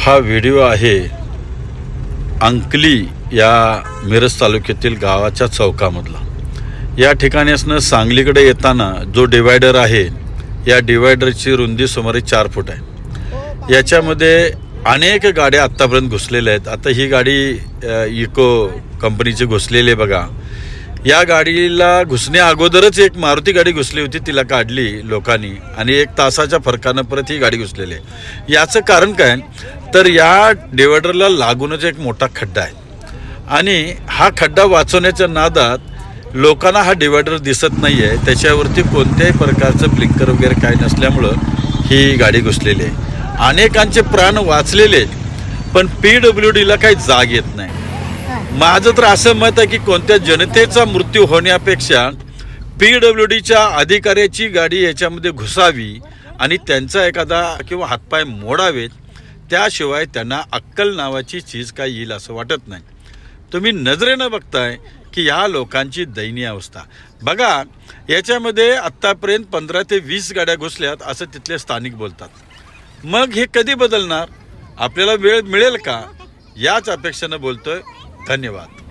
हा व्हिडिओ आहे अंकली या मिरज तालुक्यातील गावाच्या चौकामधला. या ठिकाणी असणं सांगलीकडे येताना जो डिवायडर आहे या डिवायडरची रुंदी सुमारे चार फूट आहे. याच्यामध्ये अनेक गाड्या आत्तापर्यंत घुसलेल्या आहेत. आता ही गाडी इको कंपनीची घुसलेली आहे बघा. या गाडीला घुसण्या अगोदरच एक मारुती गाडी घुसली होती तिला काढली लोकांनी. आणि एक तासाच्या फरकानं परत ही गाडी घुसलेली आहे. याचं कारण काय? तर या डिवायडरला लागूनच एक मोठा खड्डा आहे. आणि हा खड्डा वाचवण्याच्या नादात लोकांना हा डिवायडर दिसत नाही आहे त्याच्यावरती कोणत्याही प्रकारचं ब्लिंकर वगैरे काय नसल्यामुळं ही गाडी घुसलेली आहे. अनेकांचे प्राण वाचलेले आहेत पण पी डब्ल्यू डीला काही जाग येत नाही. माझं तर असं मत आहे की कोणत्या जनतेचा मृत्यू होण्यापेक्षा पी डब्ल्यू डीच्या अधिकाऱ्याची गाडी याच्यामध्ये घुसावी आणि त्यांचा एखादा किंवा हातपाय मोडावेत त्याशिवाय त्यांना अक्कल नावाची चीज काय येईल असं वाटत नाही. तुम्ही नजरेनं बघताय की ह्या लोकांची दयनीय अवस्था. बघा याच्यामध्ये आत्तापर्यंत पंधरा ते वीस गाड्या घुसल्यात असं तिथले स्थानिक बोलतात. मग हे कधी बदलणार? आपल्याला वेळ मिळेल का? याच अपेक्षेनं बोलतोय. धन्यवाद.